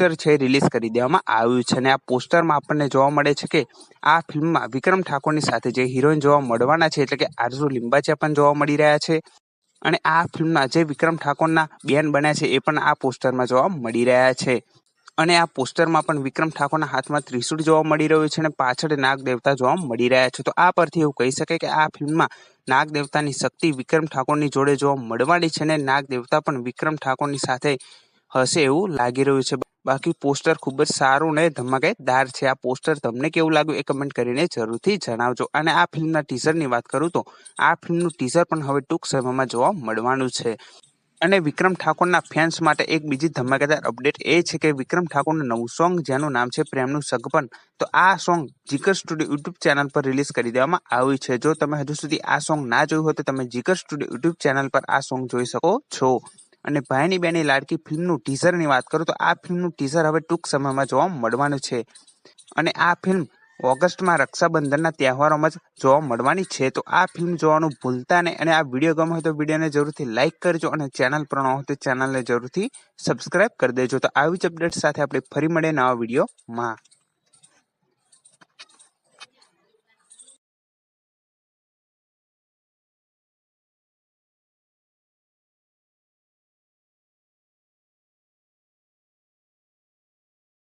Poster છે release કરી દેવામાં આવ્યું છે અને આ પોસ્ટરમાં આપણને જોવા મળે છે કે આ ફિલ્મમાં વિક્રમ ઠાકોરની સાથે જે હિરોઈન જોવા મળવાના છે એટલે કે આરઝુ લિંબાચિયા પણ જોવા મળી રહ્યા છે અને આ ફિલ્મના જે વિક્રમ ઠાકોરના બેન બન્યા છે એ પણ આ પોસ્ટરમાં જોવા મળી રહ્યા છે અને આ પોસ્ટરમાં પણ વિક્રમ ઠાકોરના હાથમાં ત્રિશૂળ જોવા મળી રહ્યું છે અને પાછળ નાગ દેવતા જોવા મળી રહ્યા છે. તો આ પરથી એવું કહી શકાય કે આ ફિલ્મમાં નાગ દેવતાની શક્તિ વિક્રમ ઠાકોરની જોડે જોવા મળવાની છે અને નાગ દેવતા પણ વિક્રમ ઠાકોરની સાથે હશે એવું લાગી રહ્યું છે. બાકી પોસ્ટર ખૂબ જ સારું ને ધમાકેદાર છે. આ પોસ્ટર તમને કેવું લાગ્યું એ કમેન્ટ કરીને જરૂરથી જણાવજો. અને આ ફિલ્મના ટીઝરની વાત કરું તો આ ફિલ્મનું ટીઝર પણ હવે ટૂંક સમયમાં જોવા મળવાનું છે. અને વિક્રમ ઠાકોરના ફેન્સ માટે એક બીજી ધમાકેદાર અપડેટ એ છે કે વિક્રમ ઠાકોરનું નવું સોંગ જેનું નામ છે પ્રેમનું સગપન. તો આ સોંગ જીકર સ્ટુડિયો યુટ્યુબ ચેનલ પર રિલીઝ કરી દેવામાં આવ્યું છે. જો તમે હજુ સુધી આ સોંગ ના જોયું હોય તો તમે જીકર સ્ટુડિયો યુટ્યુબ ચેનલ પર આ સોંગ જોઈ શકો છો. અને ભાઈની બેની લાડકી ફિલ્મનું ટીઝરની વાત કરું તો આ ફિલ્મનું ટીઝર હવે ટૂંક સમયમાં જોવા મળવાનું છે. અને આ ફિલ્મ ઓગસ્ટમાં રક્ષાબંધનના તહેવારોમાં જ જોવા મળવાની છે. તો આ ફિલ્મ જોવાનું ભૂલતા નહીં અને આ વીડિયો ગમે હોય તો વિડીયોને જરૂરથી લાઇક કરજો અને ચેનલ પર ન હોય તો ચેનલને જરૂરથી સબસ્ક્રાઇબ કરી દેજો. તો આવી જ અપડેટ સાથે આપણે ફરી મળીએ નવા વિડીયોમાં.